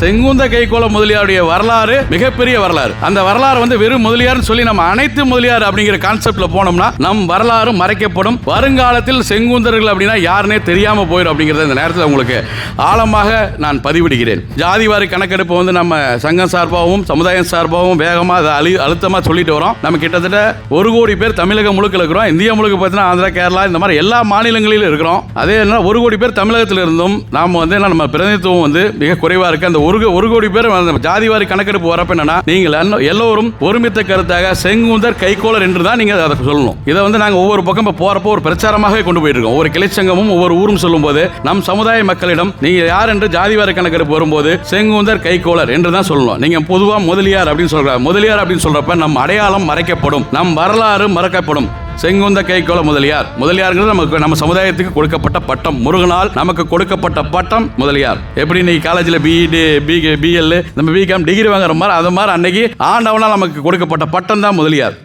செங்குந்த கைகோள முதலியாருடைய வரலாறு மிகப்பெரிய வரலாறு. அந்த வரலாறு வந்து வெறும் முதலியார்னு சொல்லி நம்ம அனைத்து முதலியார் அப்படிங்கிற கான்செப்ட்ல போனோம்னா நம் வரலாறு மறைக்கப்படும். வருங்காலத்தில் செங்குந்தர்கள் அப்படின்னா யாருனே தெரியாம போயிடும் அப்படிங்கறத இந்த நேரத்தில் உங்களுக்கு ஆழமாக நான் பதிவிடுகிறேன். ஜாதிவாரி கணக்கெடுப்பு வந்து நம்ம சங்கம் சார்பாகவும் சமுதாயம் சார்பாகவும் வேகமாக அதை அழி அழுத்தமாக சொல்லிட்டு வரோம். நம்ம கிட்டத்தட்ட ஒரு கோடி பேர் தமிழகம் முழுக்க இருக்கிறோம். இந்தியா முழுக்க பார்த்தீங்கன்னா ஆந்திரா கேரளா இந்த மாதிரி எல்லா மாநிலங்களிலும் இருக்கிறோம். அதே என்ன ஒரு கோடி பேர் தமிழகத்தில் இருந்தும் நாம் வந்து நம்ம பிரதிநிதித்துவம் வந்து மிக குறைவாக இருக்குது அந்த ஒரு ஒரு கோடி பேர் ஜாதிவாரி கணக்கெடுப்பு வரப்ப என்னன்னா நீங்கள் எல்லோரும் ஒருமித்த கருத்தாக செங்குந்தர் கைகோளர் என்று தான் நீங்கள் அதை சொல்லணும். இதை வந்து நாங்கள் ஒவ்வொரு பக்கம் போறப்போ ஒரு பிரச்சாரமாகவே கொண்டு போயிட்டு இருக்கோம் ஒவ்வொரு கிளைச்சங்கமும் ஒவ்வொரு ஊரும் சொல்லும்போது நம் சமுதாய மக்களிடம் நீங்க யார் என்று ஜாதிவாரி கணக்கெடுப்பு வரும்போது செங்குந்தர் கைகோளர் என்று தான் சொல்லணும். நீங்க பொதுவாக முதலியார் அப்படின்னு சொல்கிறார் முதலியார் அப்படின்னு சொல்றப்ப நம் அடையாளம் மறைக்கப்படும். நம் வரலாறு மறக்கப்படும். செங்குந்த கைகோள முதலியார். முதலியார்கள் நமக்கு நம்ம சமுதாயத்துக்கு கொடுக்கப்பட்ட பட்டம். முருகனால் நமக்கு கொடுக்கப்பட்ட பட்டம் முதலியார். எப்படி நீ காலேஜில் பிஇடி பிகே பிஎல் நம்ம பிகாம் டிகிரி வாங்குற மாதிரி அது மாதிரி அன்னைக்கு ஆண்டவனால் நமக்கு கொடுக்கப்பட்ட பட்டம் தான் முதலியார்.